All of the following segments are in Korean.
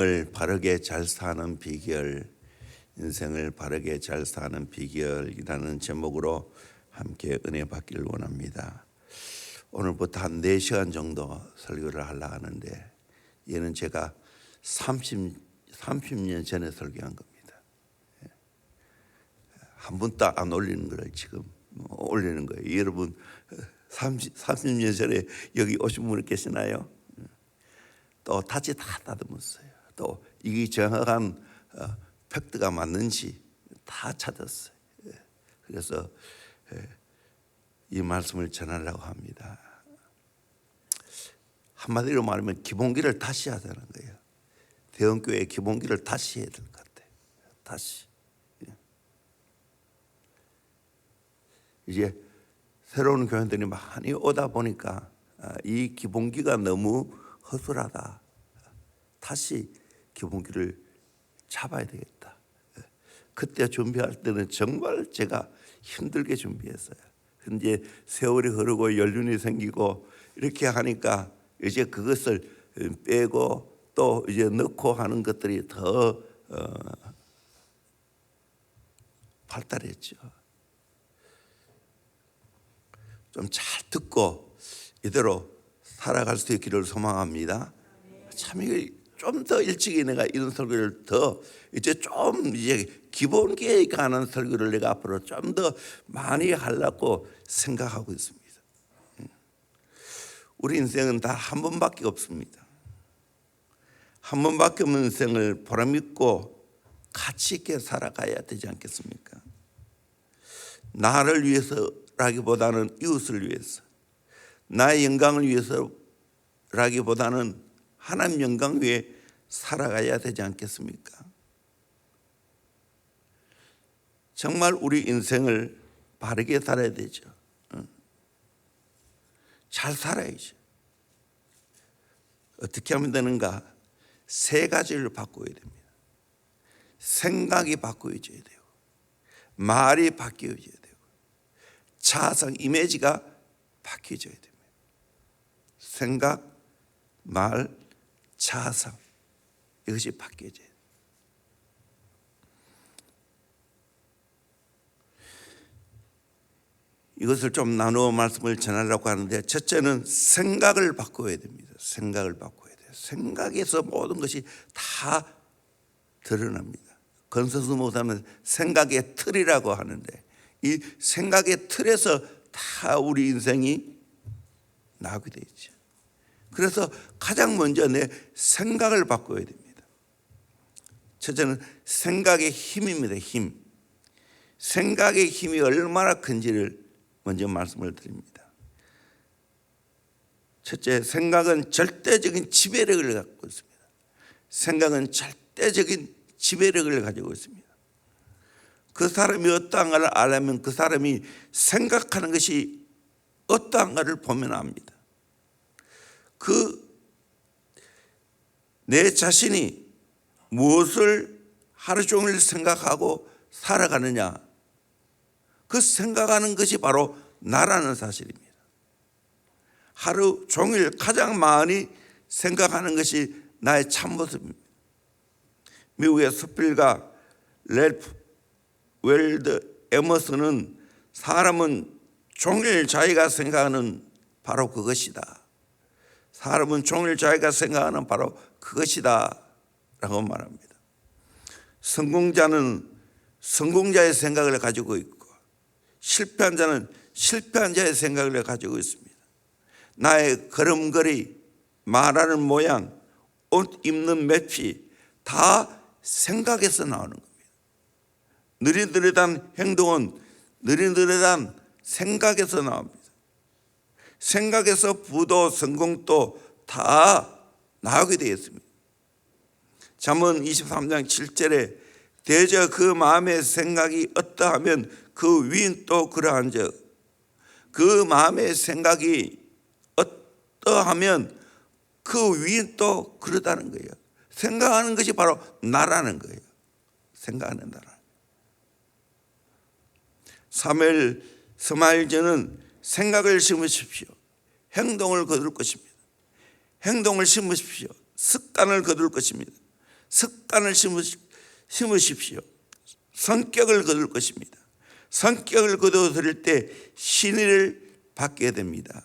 인생을 바르게 잘 사는 비결, 인생을 바르게 잘 사는 비결이라는 제목으로 함께 은혜 받기를 원합니다. 오늘부터 한 4시간 정도 설교를 하려 하는데 얘는 제가 30, 30년 전에 설교한 겁니다. 한 번도 안 올리는 걸 지금 올리는 거예요. 여러분 30, 30년 전에 여기 오신 분 계시나요? 또 다시 다 다듬었어요. 또 이게 정확한 어, 팩트가 맞는지 다 찾았어요. 예. 그래서 예, 이 말씀을 전하려고 합니다. 한마디로 말하면 기본기를 다시 하자는 거예요. 대형교회 기본기를 다시 해야 될 것 같아요. 다시. 예. 이제 새로운 교회들이 많이 오다 보니까 아, 이 기본기가 너무 허술하다. 다시 기본기를 잡아야 되겠다. 예. 그때 준비할 때는 정말 제가 힘들게 준비했어요. 근데 세월이 흐르고 연륜이 생기고 이렇게 하니까 이제 그것을 빼고 또 이제 넣고 하는 것들이 더 어, 발달했죠. 좀 잘 듣고 이대로 살아갈 수 있기를 소망합니다. 참 이게 좀 더 일찍이 내가 이런 설교를 더 이제 좀 이제 기본기에 관한 설교를 내가 앞으로 좀 더 많이 하려고 생각하고 있습니다. 우리 인생은 다 한 번밖에 없습니다. 한 번밖에 없는 인생을 보람 있고 가치 있게 살아가야 되지 않겠습니까? 나를 위해서라기보다는 이웃을 위해서, 나의 영광을 위해서라기보다는 하나님 영광 위에 살아가야 되지 않겠습니까? 정말 우리 인생을 바르게 살아야 되죠. 잘 살아야죠. 어떻게 하면 되는가? 세 가지를 바꿔야 됩니다. 생각이 바꿔져야 되고, 말이 바뀌어져야 되고, 자상 이미지가 바뀌어져야 됩니다. 생각, 말, 자상 이것이 바뀌어져야 돼요. 이것을 좀 나누어 말씀을 전하려고 하는데 첫째는 생각을 바꿔야 됩니다. 생각을 바꿔야 돼요. 생각에서 모든 것이 다 드러납니다. 건선수 목사는 생각의 틀이라고 하는데 이 생각의 틀에서 다 우리 인생이 나오게 되어 있죠. 그래서 가장 먼저 내 생각을 바꿔야 됩니다. 첫째는 생각의 힘입니다. 힘. 생각의 힘이 얼마나 큰지를 먼저 말씀을 드립니다. 첫째, 생각은 절대적인 지배력을 갖고 있습니다. 생각은 절대적인 지배력을 가지고 있습니다. 그 사람이 어떠한가를 알려면 그 사람이 생각하는 것이 어떠한가를 보면 압니다. 그 내 자신이 무엇을 하루 종일 생각하고 살아가느냐 그 생각하는 것이 바로 나라는 사실입니다. 하루 종일 가장 많이 생각하는 것이 나의 참모습입니다. 미국의 스필과 렐프 웰드 에머슨은 사람은 종일 자기가 생각하는 바로 그것이다. 사람은 종일 자기가 생각하는 바로 그것이다. 라고 말합니다. 성공자는 성공자의 생각을 가지고 있고 실패한 자는 실패한 자의 생각을 가지고 있습니다. 나의 걸음걸이, 말하는 모양, 옷 입는 매치 다 생각에서 나오는 겁니다. 느릿느릿한 행동은 느릿느릿한 생각에서 나옵니다. 생각에서 부도 성공도 다 나오게 되어 있습니다. 잠언 23장 7절에 대저 그 마음의 생각이 어떠하면 그 위인 또 그러한 적그 마음의 생각이 어떠하면 그 위인 또 그러다는 거예요. 생각하는 것이 바로 나라는 거예요. 생각하는 나라. 사멜 스마일저는 생각을 심으십시오. 행동을 거둘 것입니다. 행동을 심으십시오. 습관을 거둘 것입니다. 습관을 심으십시오. 성격을 거둘 것입니다. 성격을 거두어들일 때 신의를 받게 됩니다.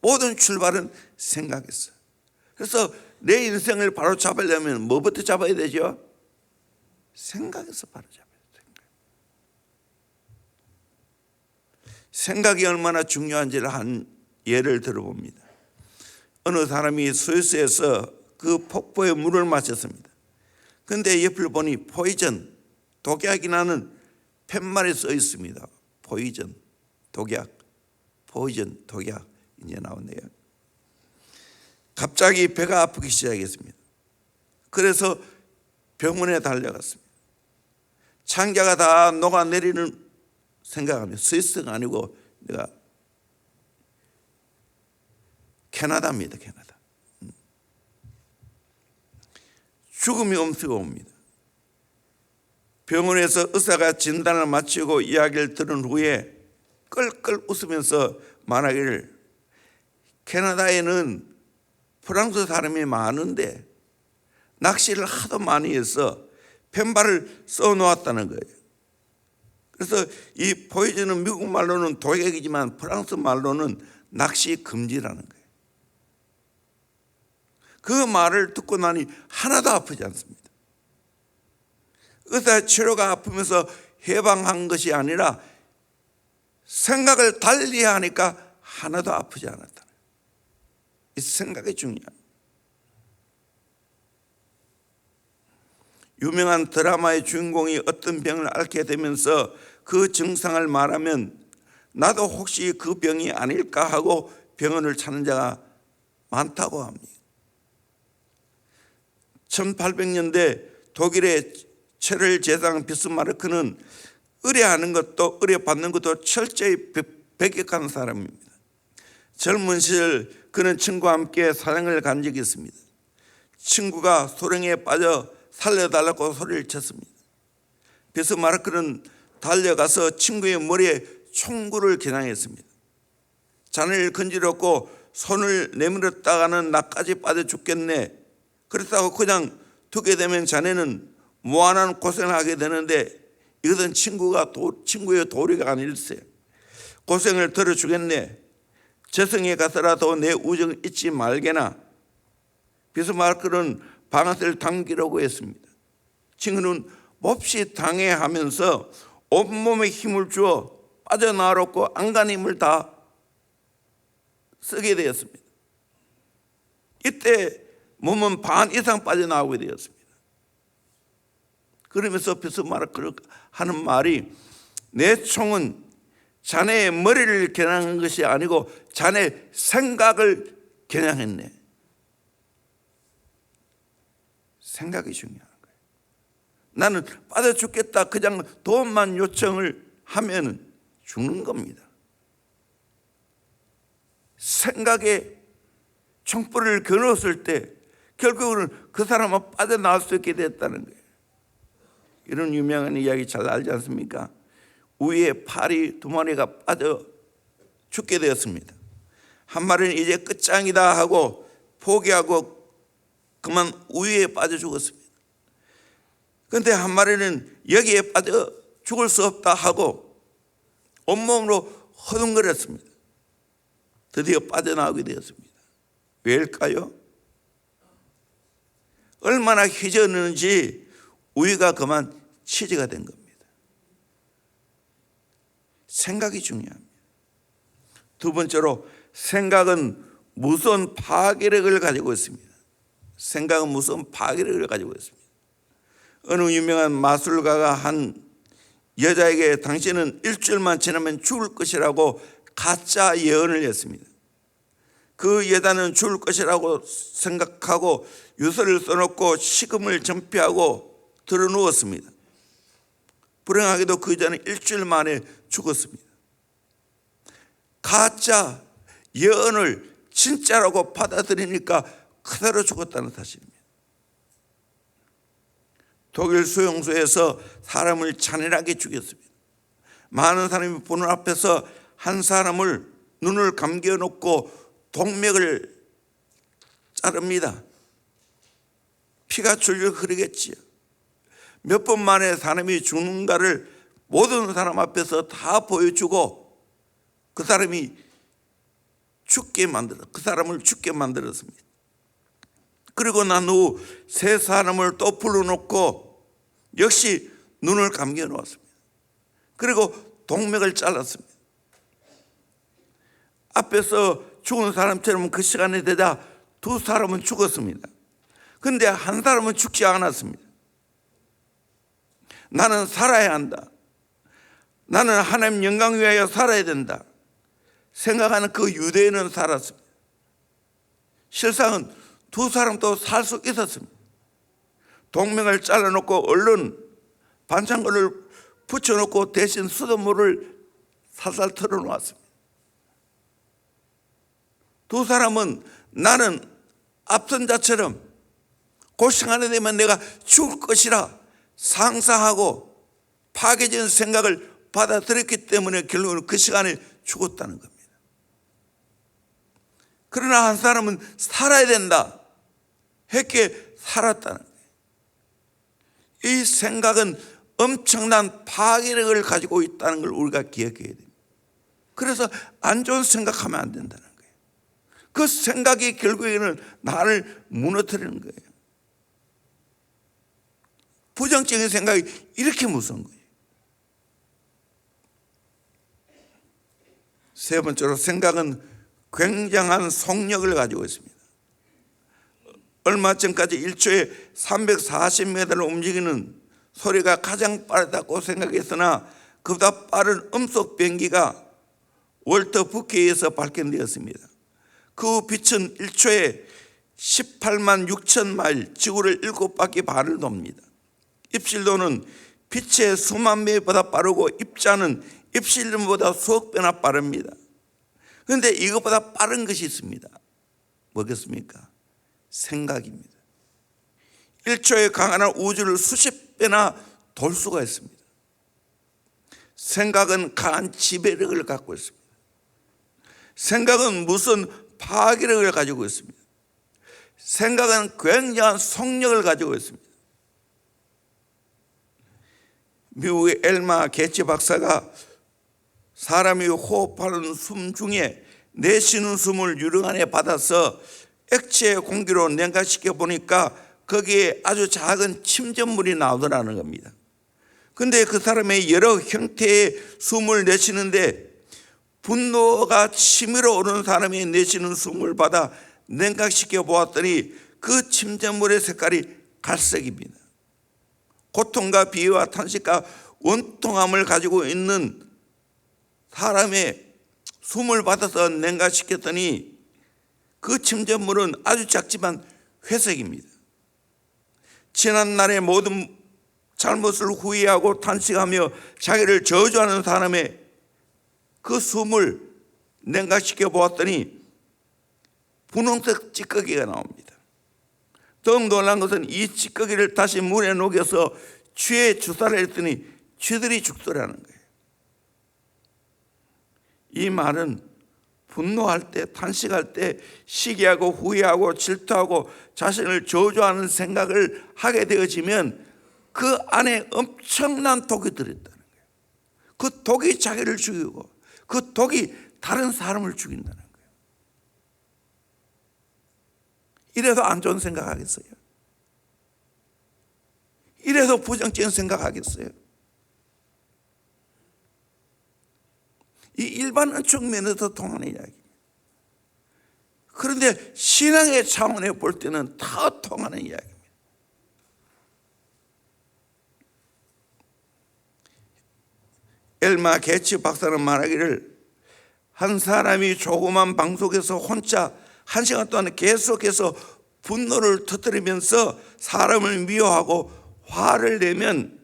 모든 출발은 생각에서. 그래서 내 인생을 바로 잡으려면 뭐부터 잡아야 되죠? 생각에서 바로 잡아야 돼요. 생각. 생각이 얼마나 중요한지를 한 예를 들어봅니다. 어느 사람이 스위스에서 그 폭포에 물을 마셨습니다. 근데 옆을 보니 포이전, 독약이 나는 팻말이 써 있습니다. 포이전, 독약, 포이전, 독약 이제 나오네요. 갑자기 배가 아프기 시작했습니다. 그래서 병원에 달려갔습니다. 창자가 다 녹아내리는 생각하면 스위스가 아니고 내가 캐나다입니다. 캐나다. 음. 죽음이 엄수가 옵니다. 병원에서 의사가 진단을 마치고 이야기를 들은 후에 끌끌 웃으면서 말하기를 캐나다에는 프랑스 사람이 많은데 낚시를 하도 많이 해서 펜발을 써 놓았다는 거예요. 그래서 이 포이즌은 미국 말로는 독약이지만 프랑스 말로는 낚시 금지라는 거예요. 그 말을 듣고 나니 하나도 아프지 않습니다. 의사 치료가 아프면서 해방한 것이 아니라 생각을 달리 하니까 하나도 아프지 않았다. 이 생각이 중요합니다. 유명한 드라마의 주인공이 어떤 병을 앓게 되면서 그 증상을 말하면 나도 혹시 그 병이 아닐까 하고 병원을 찾는 자가 많다고 합니다. 1800년대 독일의 체를 제상 비스마르크는 의뢰하는 것도 의뢰받는 것도 철저히 백격한 사람입니다. 젊은 시절 그는 친구와 함께 사냥을 간 적이 있습니다. 친구가 소령에 빠져 살려달라고 소리를 쳤습니다. 비스마르크는 달려가서 친구의 머리에 총구를 겨냥했습니다. 자네를 건지렸고 손을 내밀었다가는 나까지 빠져 죽겠네. 그렇다고 그냥 두게 되면 자네는 무한한 고생을 하게 되는데 이것은 친구가 도, 친구의 도리가 아닐세. 고생을 덜어주겠네. 저승에 가서라도 내 우정을 잊지 말게나. 비스마르크는 방아쇠를 당기려고 했습니다. 친구는 몹시 당해하면서 온몸에 힘을 주어 빠져나왔고 안간 힘을 다 쓰게 되었습니다. 이때 몸은 반 이상 빠져나오게 되었습니다. 그러면서 비스마르크를 하는 말이 내 총은 자네의 머리를 겨냥한 것이 아니고 자네 생각을 겨냥했네. 생각이 중요한 거예요. 나는 빠져 죽겠다. 그냥 돈만 요청을 하면 죽는 겁니다. 생각에 총불을 겨누었을 때 결국은 그 사람은 빠져나올 수 있게 됐다는 거예요. 이런 유명한 이야기 잘 알지 않습니까? 우유에 파리 두 마리가 빠져 죽게 되었습니다. 한 마리는 이제 끝장이다 하고 포기하고 그만 우유에 빠져 죽었습니다. 그런데 한 마리는 여기에 빠져 죽을 수 없다 하고 온몸으로 허둥거렸습니다. 드디어 빠져나오게 되었습니다. 왜일까요? 얼마나 희졌는지 우유가 그만 치즈가 된 겁니다. 생각이 중요합니다. 두 번째로 생각은 무서운 파괴력을 가지고 있습니다. 생각은 무서운 파괴력을 가지고 있습니다. 어느 유명한 마술가가 한 여자에게 당신은 일주일만 지나면 죽을 것이라고 가짜 예언을 했습니다. 그 여자는 죽을 것이라고 생각하고 유서를 써놓고 식음을 전폐하고 들어 누웠습니다. 불행하게도 그 여자는 일주일 만에 죽었습니다. 가짜 예언을 진짜라고 받아들이니까 그대로 죽었다는 사실입니다. 독일 수용소에서 사람을 잔인하게 죽였습니다. 많은 사람이 보는 앞에서 한 사람을 눈을 감겨 놓고 동맥을 자릅니다. 피가 줄줄 흐르겠지요. 몇 번 만에 사람이 죽는가를 모든 사람 앞에서 다 보여주고 그 사람이 죽게 만들어 그 사람을 죽게 만들었습니다. 그리고 난 후 세 사람을 또 불러놓고 역시 눈을 감겨 놓았습니다. 그리고 동맥을 잘랐습니다. 앞에서 죽은 사람처럼 그 시간에 되자 두 사람은 죽었습니다. 근데 한 사람은 죽지 않았습니다. 나는 살아야 한다. 나는 하나님 영광 위하여 살아야 된다. 생각하는 그 유대인은 살았습니다. 실상은 두 사람도 살 수 있었습니다. 동맹을 잘라놓고 얼른 반창고를 붙여놓고 대신 수돗물을 살살 털어놓았습니다. 두 사람은 나는 앞선 자처럼 고생하게 되면 내가 죽을 것이라 상상하고 파괴적인 생각을 받아들였기 때문에 결국은 그 시간에 죽었다는 겁니다. 그러나 한 사람은 살아야 된다. 했기에 살았다는. 이 생각은 엄청난 파괴력을 가지고 있다는 걸 우리가 기억해야 됩니다. 그래서 안 좋은 생각하면 안 된다는 거예요. 그 생각이 결국에는 나를 무너뜨리는 거예요. 부정적인 생각이 이렇게 무서운 거예요. 세 번째로 생각은 굉장한 속력을 가지고 있습니다. 얼마 전까지 1초에 340m를 움직이는 소리가 가장 빠르다고 생각했으나 그보다 빠른 음속 변기가 월터 부케에서 발견되었습니다. 그 빛은 1초에 18만 6천 마일 지구를 7바퀴 반을 돕니다. 입실도는 빛의 수만 배보다 빠르고 입자는 입실보다 수억 배나 빠릅니다. 그런데 이것보다 빠른 것이 있습니다. 뭐겠습니까? 생각입니다. 1초에 강한 우주를 수십 배나 돌 수가 있습니다. 생각은 강한 지배력을 갖고 있습니다. 생각은 무슨 파괴력을 가지고 있습니다. 생각은 굉장한 속력을 가지고 있습니다. 미국의 엘마 개치 박사가 사람이 호흡하는 숨 중에 내쉬는 숨을 유령 안에 받아서 액체 공기로 냉각시켜 보니까 거기에 아주 작은 침전물이 나오더라는 겁니다. 근데 그 사람의 여러 형태의 숨을 내쉬는데 분노가 치밀어 오르는 사람이 내쉬는 숨을 받아 냉각시켜 보았더니 그 침전물의 색깔이 갈색입니다. 고통과 비위와 탄식과 원통함을 가지고 있는 사람의 숨을 받아서 냉각시켰더니 그 침전물은 아주 작지만 회색입니다. 지난 날의 모든 잘못을 후회하고 탄식하며 자기를 저주하는 사람의 그 숨을 냉각시켜 보았더니 분홍색 찌꺼기가 나옵니다. 더욱 놀란 것은 이 찌꺼기를 다시 물에 녹여서 쥐에 주사를 했더니 쥐들이 죽더라는 거예요. 이 말은 분노할 때, 탄식할 때, 시기하고 후회하고 질투하고 자신을 저주하는 생각을 하게 되어지면 그 안에 엄청난 독이 들어있다는 거예요. 그 독이 자기를 죽이고 그 독이 다른 사람을 죽인다는 거예요. 이래도 안 좋은 생각하겠어요? 이래도 부정적인 생각하겠어요? 이 일반은 측면에서 통하는 이야기입니다. 그런데 신앙의 차원에 볼 때는 다 통하는 이야기입니다. 엘마 게츠 박사는 말하기를 한 사람이 조그만 방송에서 혼자 한 시간 동안 계속해서 분노를 터뜨리면서 사람을 미워하고 화를 내면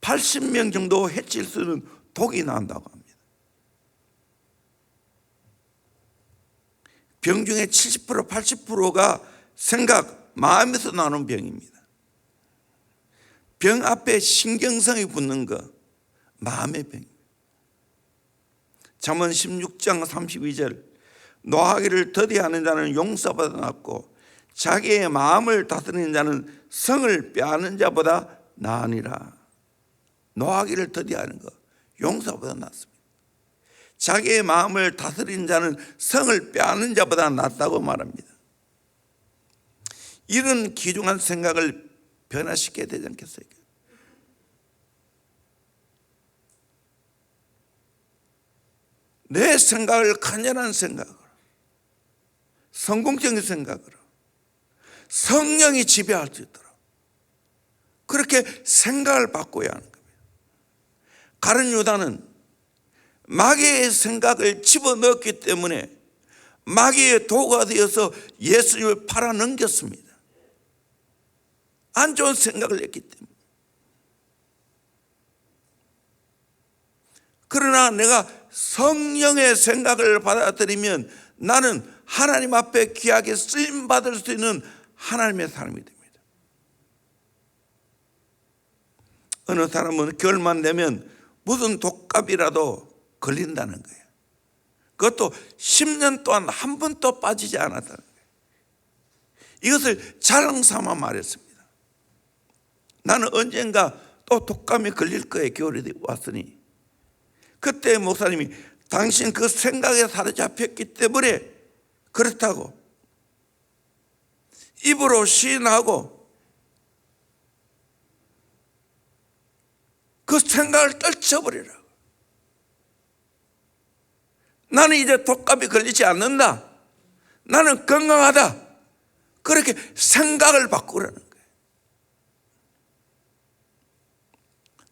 80명 정도 해칠 수 있는 독이 난다고 합니다. 병 중에 70% 80%가 생각, 마음에서 나는 병입니다. 병 앞에 신경성이 붙는 거 마음의 병입니다. 잠언 16장 32절 노하기를 더디하는 자는 용서받아 놨고 자기의 마음을 다스리는 자는 성을 빼앗는 자보다 나으니라. 노하기를 더디하는 것 용서보다 낫습니다. 자기의 마음을 다스리는 자는 성을 빼앗는 자보다 낫다고 말합니다. 이런 귀중한 생각을 변화시켜야 되지 않겠어요? 내 생각을 간절한 생각으로 성공적인 생각으로 성령이 지배할 수 있도록 그렇게 생각을 바꿔야 하는 겁니다. 가른 유다는 마귀의 생각을 집어넣었기 때문에 마귀의 도가 되어서 예수님을 팔아넘겼습니다. 안 좋은 생각을 했기 때문에. 그러나 내가 성령의 생각을 받아들이면 나는 하나님 앞에 귀하게 쓰임 받을 수 있는 하나님의 사람이 됩니다. 어느 사람은 겨울만 되면 무슨 독갑이라도 걸린다는 거예요. 그것도 10년 동안 한 번도 빠지지 않았다는 거예요. 이것을 자랑 삼아 말했습니다. 나는 언젠가 또 독감이 걸릴 거예요. 겨울이 왔으니. 그때 목사님이 당신 그 생각에 사로잡혔기 때문에 그렇다고 입으로 시인하고 그 생각을 떨쳐버리라. 나는 이제 독감이 걸리지 않는다. 나는 건강하다. 그렇게 생각을 바꾸라는 거예요.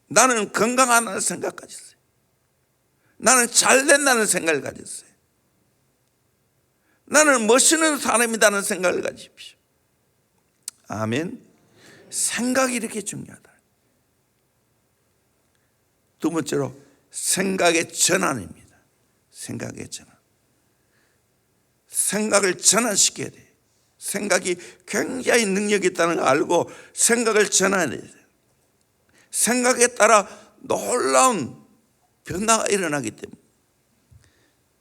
나는 건강하다는 생각 가졌어요. 나는 잘 된다는 생각을 가졌어요. 나는 멋있는 사람이라는 생각을 가지십시오. 아멘. 생각이 이렇게 중요하다. 두 번째로 생각의 전환입니다. 전환. 생각을 전환시켜야 돼. 생각이 굉장히 능력이 있다는 걸 알고 생각을 전환해야 돼. 생각에 따라 놀라운 변화가 일어나기 때문에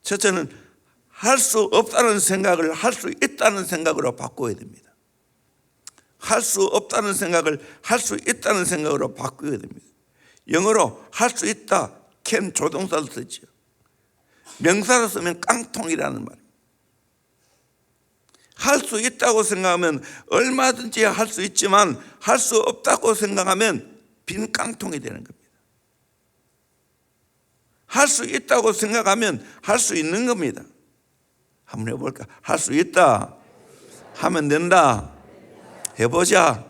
첫째는 할 수 없다는 생각을 할 수 있다는 생각으로 바꿔야 됩니다. 할 수 없다는 생각을 할 수 있다는 생각으로 바꿔야 됩니다. 영어로 할 수 있다 can 조동사를 쓰죠. 명사로 쓰면 깡통이라는 말입니다. 할수 있다고 생각하면 얼마든지 할 수 있지만 할 수 없다고 생각하면 빈 깡통이 되는 겁니다. 할 수 있다고 생각하면 할 수 있는 겁니다. 한번 해볼까? 할 수 있다. 하면 된다. 해보자.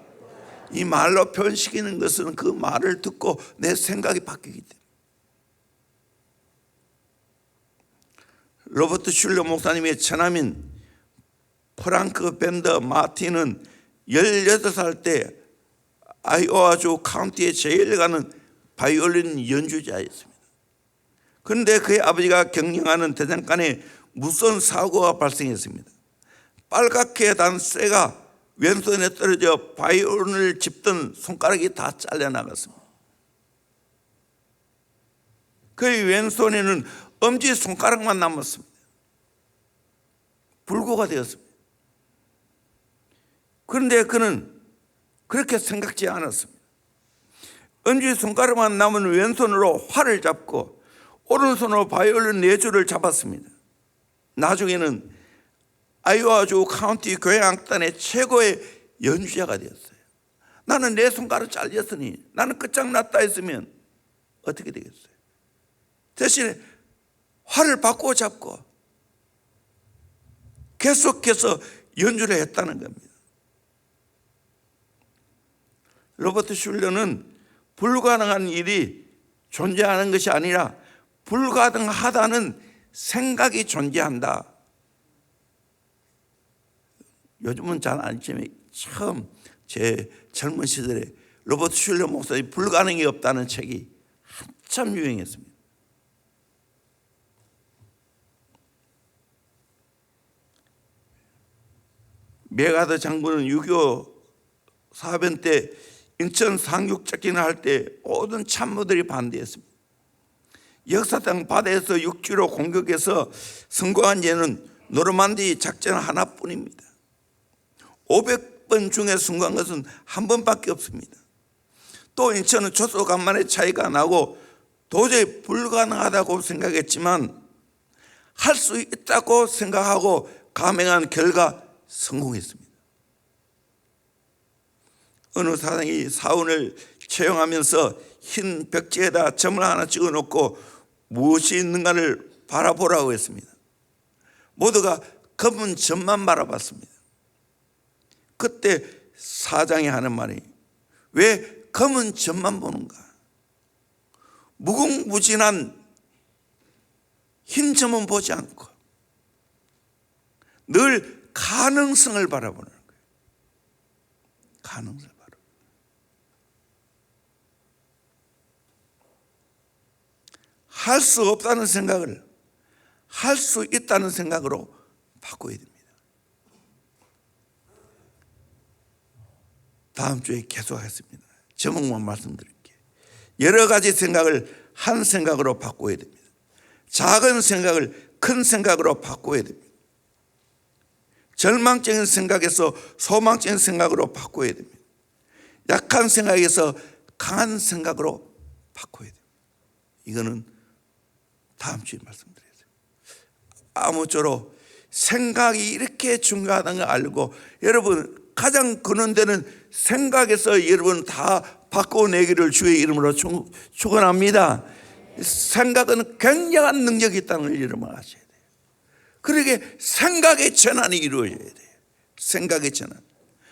이 말로 표현시키는 것은 그 말을 듣고 내 생각이 바뀌기 때문에. 로버트 슐러 목사님의 처남인 프랑크 밴더 마틴은 18살 때 아이오와주 카운티에 제일 가는 바이올린 연주자였습니다. 그런데 그의 아버지가 경영하는 대장간에 무선 사고가 발생했습니다. 빨갛게 단 쇠가 왼손에 떨어져 바이올린을 짚던 손가락이 다 잘려나갔습니다. 그의 왼손에는 엄지 손가락만 남았습니다. 불구가 되었습니다. 그런데 그는 그렇게 생각지 않았습니다. 엄지 손가락만 남은 왼손으로 활을 잡고 오른손으로 바이올린 네 줄을 잡았습니다. 나중에는 아이오와주 카운티 교향악단의 최고의 연주자가 되었어요. 나는 내 손가락 잘렸으니 나는 끝장났다 했으면 어떻게 되겠어요? 대신에 활을 바꾸어 잡고 계속해서 연주를 했다는 겁니다. 로버트 슐러는 불가능한 일이 존재하는 것이 아니라 불가능하다는 생각이 존재한다. 요즘은 잘 아니지만 처음 제 젊은 시절에 로버트 슐러 목사의 불가능이 없다는 책이 한참 유행했습니다. 메가드 장군은 6.25 사변 때 인천 상륙 작전을 할 때 모든 참모들이 반대했습니다. 역사상 바다에서 육지로 공격해서 성공한 예는 노르만디 작전 하나뿐입니다. 500번 중에 순간 것은 한 번밖에 없습니다. 또 인천은 초소 간만에 차이가 나고 도저히 불가능하다고 생각했지만 할 수 있다고 생각하고 감행한 결과 성공했습니다. 어느 사장이 사원을 채용하면서 흰 벽지에다 점을 하나 찍어 놓고 무엇이 있는가를 바라보라고 했습니다. 모두가 검은 점만 바라봤습니다. 그때 사장이 하는 말이 왜 검은 점만 보는가? 무궁무진한 흰 점은 보지 않고 늘 가능성을 바라보는 거예요. 가능성을 바라. 할수 없다는 생각을 할 수 있다는 생각으로 바꿔야 됩니다. 다음 주에 계속하겠습니다. 제목만 말씀드릴게요. 여러 가지 생각을 한 생각으로 바꿔야 됩니다. 작은 생각을 큰 생각으로 바꿔야 됩니다. 절망적인 생각에서 소망적인 생각으로 바꿔야 됩니다. 약한 생각에서 강한 생각으로 바꿔야 됩니다. 이거는 다음 주에 말씀드려요. 아무쪼록 생각이 이렇게 중요하다는 걸 알고 여러분 가장 그는 데는 생각에서 여러분 다 바꿔내기를 주의 이름으로 축- 축원합니다. 생각은 굉장한 능력이 있다는 걸 여러분 돼요. 그러게 생각의 전환이 이루어져야 돼요. 생각의 전환.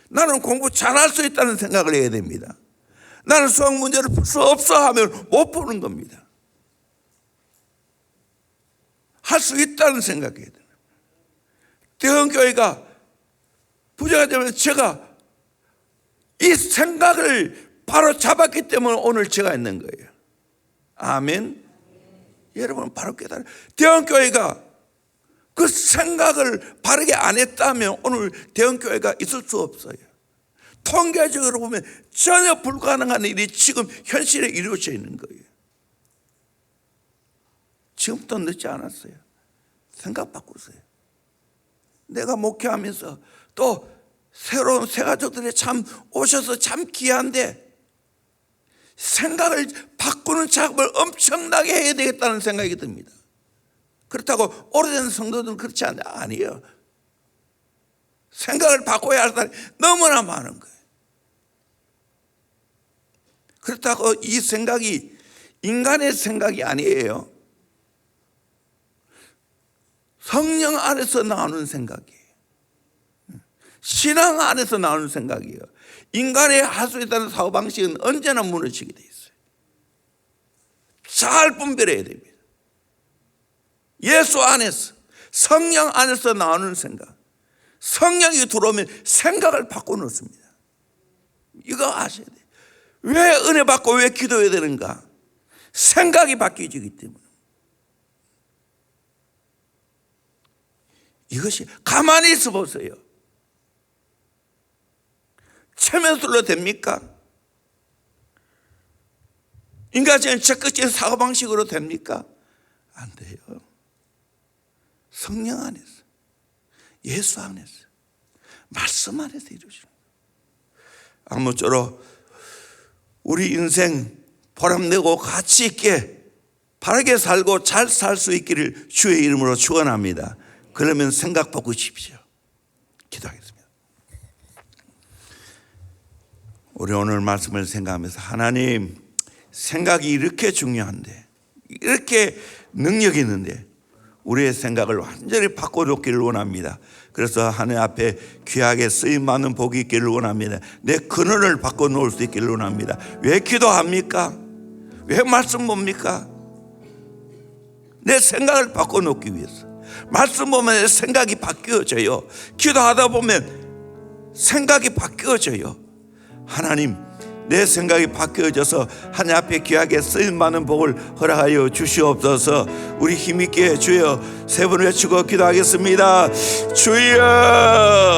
나는 공부 잘할 수 있다는 생각을 해야 됩니다. 나는 수학 문제를 풀 수 없어 하면 못 푸는 겁니다. 할 수 있다는 생각해야 돼요. 대형교회가 부자가 되면 제가 이 생각을 바로 잡았기 때문에 오늘 제가 있는 거예요. 아멘. 여러분 바로 깨달아. 대형교회가 그 생각을 바르게 안 했다면 오늘 대형교회가 있을 수 없어요. 통계적으로 보면 전혀 불가능한 일이 지금 현실에 이루어져 있는 거예요. 지금부터 늦지 않았어요. 생각 바꾸세요. 내가 목회하면서 또 새로운 새 가족들이 참 오셔서 참 귀한데 생각을 바꾸는 작업을 엄청나게 해야 되겠다는 생각이 듭니다. 그렇다고 오래된 성도들은 그렇지 않, 아니에요. 생각을 바꿔야 할 사람이 너무나 많은 거예요. 그렇다고 이 생각이 인간의 생각이 아니에요. 성령 안에서 나오는 생각이에요. 신앙 안에서 나오는 생각이에요. 인간의 할수 있다는 사고방식은 언제나 무너지게 돼 있어요. 잘 분별해야 됩니다. 예수 안에서, 성령 안에서 나오는 생각. 성령이 들어오면 생각을 바꿔놓습니다. 이거 아셔야 돼요. 왜 은혜 받고 왜 기도해야 되는가? 생각이 바뀌어지기 때문에. 이것이 가만히 있어 보세요. 체면술로 됩니까? 인간적인 적극적인 사고방식으로 됩니까? 안 돼요. 성령 안에서, 예수 안에서, 말씀 안에서 이루어지는. 아무쪼록 우리 인생 보람내고 가치 있게 바르게 살고 잘 살 수 있기를 주의 이름으로 축원합니다. 그러면 생각 바꾸십시오. 기도하겠습니다. 우리 오늘 말씀을 생각하면서 하나님 생각이 이렇게 중요한데 이렇게 능력이 있는데 우리의 생각을 완전히 바꿔놓기를 원합니다. 그래서 하늘 앞에 귀하게 쓰임 많은 복이 있기를 원합니다. 내 근원을 바꿔놓을 수 있기를 원합니다. 왜 기도합니까? 왜 말씀 봅니까? 내 생각을 바꿔놓기 위해서. 말씀 보면 내 생각이 바뀌어져요. 기도하다 보면 생각이 바뀌어져요. 하나님, 내 생각이 바뀌어져서 하늘 앞에 귀하게 쓰임 많은 복을 허락하여 주시옵소서. 우리 힘있게 주여 세 번 외치고 기도하겠습니다. 주여.